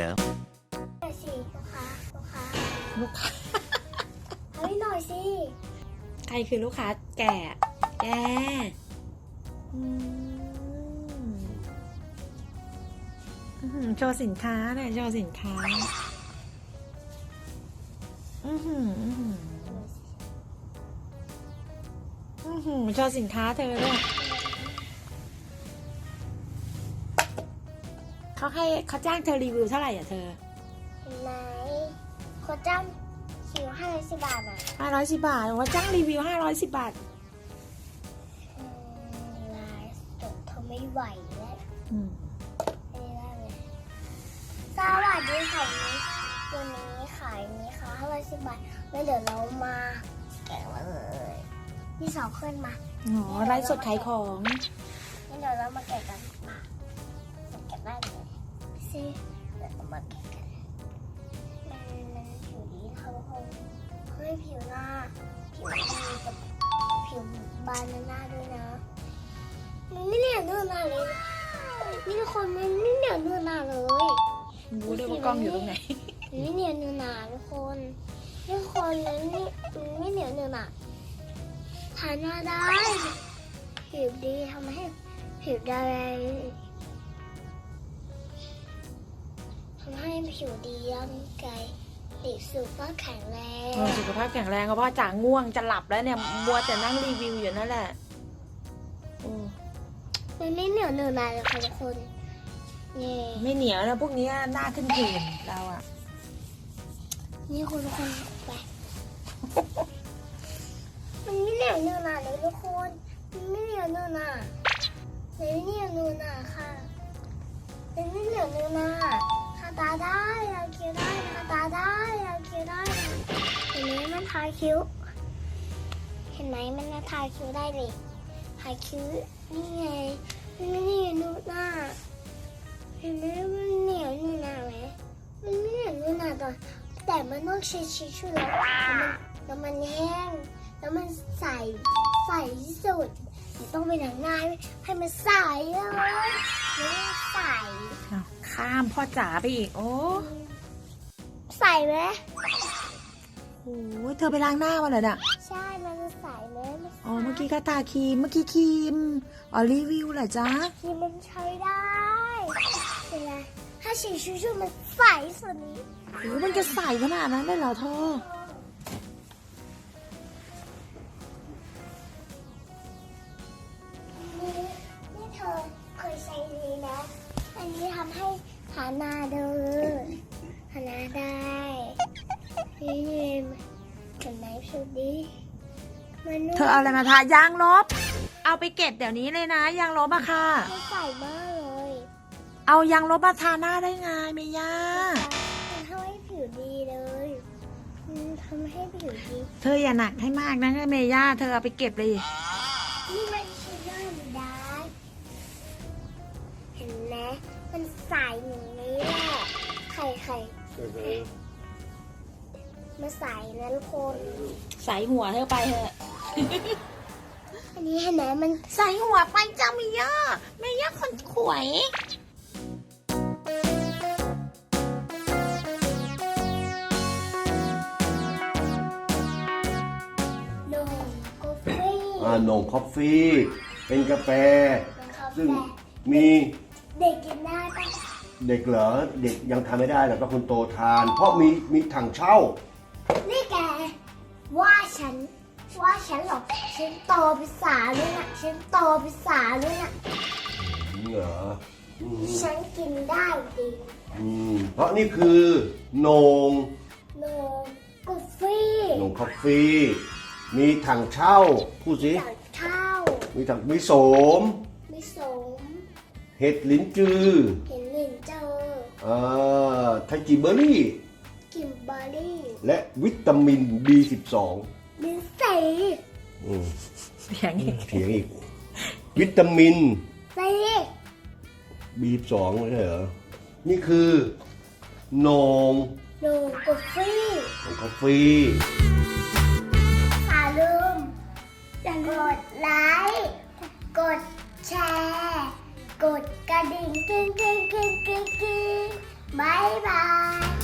later. หน่อยสิลูกค้าลูกค้าลูกค้าเอาให้หน่อยสิใครคือลูกค้าแก่แกอืมอื้อหือโชว์สินค้าเนี่ยโชว์สินค้า อือหืออื้อหืออื้อหือโชว์สินค้าเธอด้วย เขาให้เขาจ้างเธอรีวิวเท่าไหร่อะเธอเห็นไหมโคจ้ำคิวห้าสิบบาทอะห้าร้อยสิบบาทว่าจ้างรีวิวห้าร้อยสิบบาทอืมไลฟ์สดทนไม่ไหวแล้วอืมไม่ได้เลยสวัสดีค่ะวันนี้วันนี้ขายนี้ค่ะห้าร้อยสิบบาทแล้วเดี๋ยวเรามาแกะเลยที่สองขึ้นมา อ๋อไลฟ์สดขายของงั้นเดี๋ยวเรามาแกะกันมา แกะได้เลยซิเดี๋ยวมาแกะกันมันมันผิวดีนะคะทุกคนเฮ้ยผิวหน้าผิวดีกับผิวบานหน้าด้วยนะ มันไม่เหนียวเนื้อหน้าเลยนี่ทุกคนมันไม่เหนียวเนื้อหน้าเลยรู้ด้วยว่ากล้องอยู่ตรงไหนไม่เหนียวเนื้อหนาทุกคนทุกคนมันไม่ไม่เหนียวเนื้อหนาทานหน้าได้ผิวดีทำให้ผิวได้ ผิวดีร่างกายดีสุขภาพแข็งแรงเออสุขภาพแข็งแรงก็เพราะจ๋าง่วงจะหลับแล้วเนี่ยมัวแต่นั่งรีวิวอยู่นั่นแหละโอ้มันไม่เหนียวเนื้อหนาเลยค่ะทุกคนนี่ไม่เหนียวนะพวกนี้หน้าขึ้นผื่นเราอะนี่คุณทุกคนไปมันไม่เหนียวเนื้อหนาเลยทุกคนมันไม่เหนียวเนื้อหนามันไม่เหนียวเนื้อหนาค่ะมันไม่เหนียวเนื้อหนาทา ตาได้เราคิ้วได้ตาได้เราคิ้วได้เห็นไหมมันทาคิ้ว เห็นไหมมันทาคิ้วได้เลยทาคิ้วนี่ไงมันไม่เหนียวเนื้อหนาเห็นไหมมันเหนียวนื้อหน้าไหมมันไม่เหนียวนื้อหนาตอนแต่มันต้องใช้ชิชชู่แล้วแล้วมันแล้วมันแห้ง แล้วมันใสใสที่สุดมันต้องไปหนังหน้าให้มันใสเลยแล้วมันใสอ้าวข้ามพ่อจ๋าไปอีกโอ้ใสไหมโหเธอไปล้างหน้ามาเหรอเนี่ยใช่มันใสไหมมันใสอ๋อเมื่อกี้ก็ทาครีมเมื่อกี้ครีมอ๋อรีวิวเหรอจ๊ะที่มันใช้ได้เวลาถ้าสีชูชูมันใสสุดนี้โอ้มันจะใสขนาดนั้นเลยเหรอเธอาหน้าเด้อหาหน้าได้นี่เห็นไหมผิวดีมันนุ่มเธอเอาอะไรมาทายางลบ เอาไปเก็บเดี๋ยวนี้เลยนะยางลบอะค่ะ มันใสมากเลยเอายางลบมาทาหน้าได้ไงเมย่ามันทำให้ผิวดีเลยมันทำให้ผิวดี เธออย่าหนักให้มากนะเมย่าเธอเอาไปเก็บเลย นี่มันใช้ได้ไม่ได้ เห็นไหมมันใสอย่างนี้ แหละไข่ไข่มาใสนะทุกคนใส่หัวเธอไปเถอะอันนี้เห็นไหมมันใส่หัวไปจ้าเมย่าเมย่าคนขวยนมกาแฟอ่านงคอฟฟี่ เป็นกาแฟ ซึ่งมี เด็กกินได้ปะ เด็กเหรอเด็กยังทานไม่ได้หรอกต้องคนโตทาน เพราะมีมีถังเช่า นี่แกว่าฉันว่าฉันหรอกฉันโตภาษาด้วยนะฉันโตภาษาด้วยนะเหรออืมฉันกินได้ดีอืมเพราะนี่คือนงนมกาแฟนงคอฟฟี่มีถังเช่าพูดสิจากข้าวมีถังมีโสมมิสมเห็ดลิ้นจือ เห็นหลินเจ ออ่าไทจิเบอร์รี่ กิมเบอร์รี่และวิตามิน B12 ลินสีอืมเสียงอีกเถียงอีก วิตามิน สี B12 ไม่ใช่เหรอ นี่คือนงนมกาแฟนงคอฟฟีอย่าลืมอย่ากดไลค์ กดกระดิ่งกิ๊งกิ๊งกิ๊งกริ๊งกริ๊งบายบาย